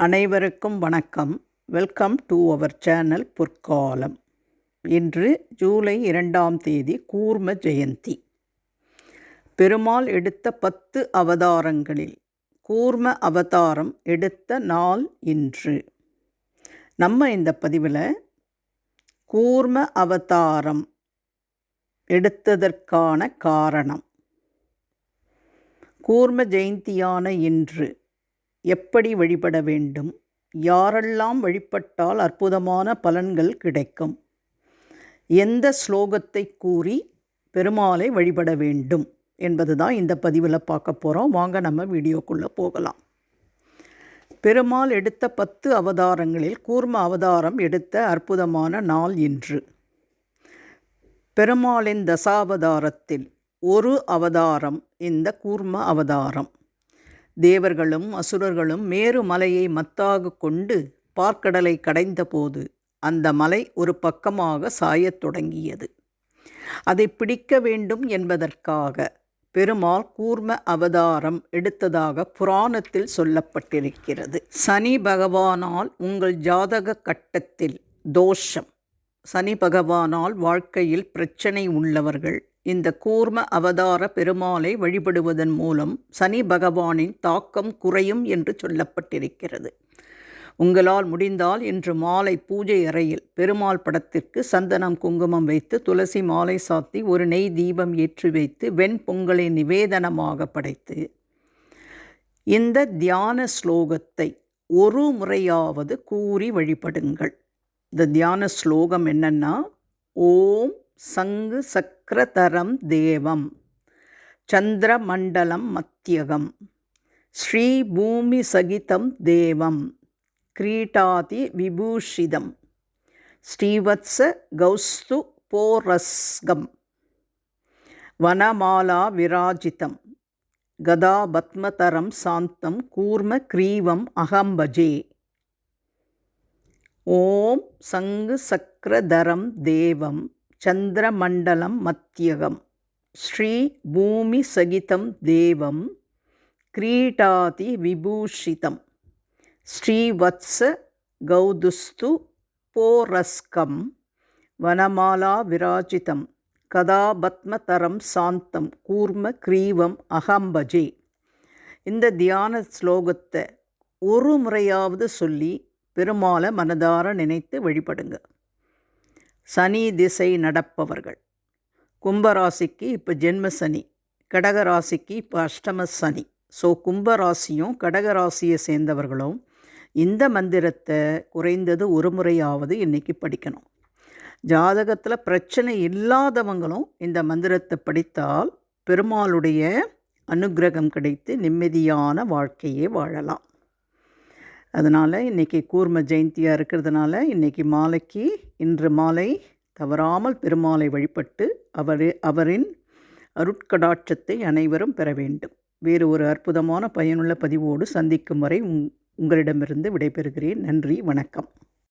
அனைவருக்கும் வணக்கம். Welcome to our channel பொற்காலம் இன்று ஜூலை இரண்டாம் தேதி கூர்ம ஜெயந்தி. பெருமாள் எடுத்த பத்து அவதாரங்களில் கூர்ம அவதாரம் எடுத்த நாள் இன்று. நம்ம இந்த பதிவில் கூர்ம அவதாரம் எடுத்ததற்கான காரணம். கூர்ம ஜெயந்தியான இன்று எப்படி வழிபட வேண்டும்? யாரெல்லாம் வழிபட்டால் அற்புதமான பலன்கள் கிடைக்கும்? எந்த ஸ்லோகத்தை கூறி பெருமாளை வழிபட வேண்டும்? என்பது தான் இந்த பதிவில் பார்க்க போகிறோம் வாங்க நம்ம வீடியோக்குள்ளே போகலாம். பெருமாள் எடுத்த பத்து அவதாரங்களில் கூர்ம அவதாரம் எடுத்த அற்புதமான நாள் இன்று. பெருமாளின் தசாவதாரத்தில் ஒரு அவதாரம் இந்த கூர்ம அவதாரம். தேவர்களும் அசுரர்களும் மேரு மலையை மத்தாக கொண்டு பார்க்கடலை கடைந்தபோது அந்த மலை ஒரு பக்கமாக சாயத் தொடங்கியது. அதை பிடிக்க வேண்டும் என்பதற்காக பெருமாள் கூர்ம அவதாரம் எடுத்ததாக புராணத்தில் சொல்லப்பட்டிருக்கிறது. சனி பகவானால் உங்கள் ஜாதக கட்டத்தில் தோஷம். சனி பகவானால் வாழ்க்கையில் பிரச்சனை உள்ளவர்கள் இந்த கூர்ம அவதார பெருமாளை வழிபடுவதன் மூலம் சனி பகவானின் தாக்கம் குறையும் என்று சொல்லப்பட்டிருக்கிறது. உங்களால் முடிந்தால் இன்று மாலை பூஜை அறையில் பெருமாள் படத்திற்கு சந்தனம் குங்குமம் வைத்து துளசி மாலை சாத்தி ஒரு நெய் தீபம் ஏற்றி வைத்து வெண் பொங்கலை நிவேதனமாக படைத்து இந்த தியான ஸ்லோகத்தை ஒரு முறையாவது கூறி வழிபடுங்கள். இந்த தியான ஸ்லோகம் என்னென்னா ஓம் சங்கு சக்கரதரம் தேவம். சந்திரமண்டலம் மத்தியகம். ஸ்ரீபூமி சகிதம் தேவம். கிரீட்டாதி விபூஷிதம். ஸ்ரீவத்ஸ கௌஸ்து போரஸ்கம். வனமாலா விராஜிதம். கதா பத்மதரம் சாந்தம் கூர்ம கிரீவம் அகம்பஜே. ஓம் சங்கு சக்கரதரம் தேவம். சந்திரமண்டலம் மத்தியகம். ஸ்ரீ பூமி சகிதம் தேவம் கிரீடாதி விபூஷிதம். ஸ்ரீவத்ஸ கௌதுஸ்து போரஸ்கம் வனமாலா விராஜிதம். கதாபத்மதரம் சாந்தம் கூர்ம கிரீவம் அகம்பஜே. இந்த தியான ஸ்லோகத்தை ஒரு முறையாவது சொல்லி பெருமாளை மனதார நினைத்து வழிபடுங்க. சனி திசை நடப்பவர்கள். கும்பராசிக்கு இப்போ ஜென்ம சனி கடகராசிக்கு இப்போ அஷ்டம சனி. ஸோ கும்பராசியும் கடகராசியை சேர்ந்தவர்களும் இந்த மந்திரத்தை குறைந்தது ஒரு முறையாவது இன்றைக்கி படிக்கணும். ஜாதகத்தில் பிரச்சனை இல்லாதவங்களும் இந்த மந்திரத்தை படித்தால் பெருமாளுடைய அனுகிரகம் கிடைத்து நிம்மதியான வாழ்க்கையே வாழலாம். அதனால் இன்றைக்கி கூர்ம ஜெயந்தியாக இருக்கிறதுனால இன்றைக்கி மாலைக்கு இன்று மாலை தவறாமல் பெருமாளை வழிபட்டு அவர் அவரின் அருட்கடாட்சத்தை அனைவரும் பெற வேண்டும். வேறு ஒரு அற்புதமான பயனுள்ள பதிவோடு சந்திக்கும் வரை உங் உங்களிடமிருந்து விடைபெறுகிறேன். நன்றி வணக்கம்.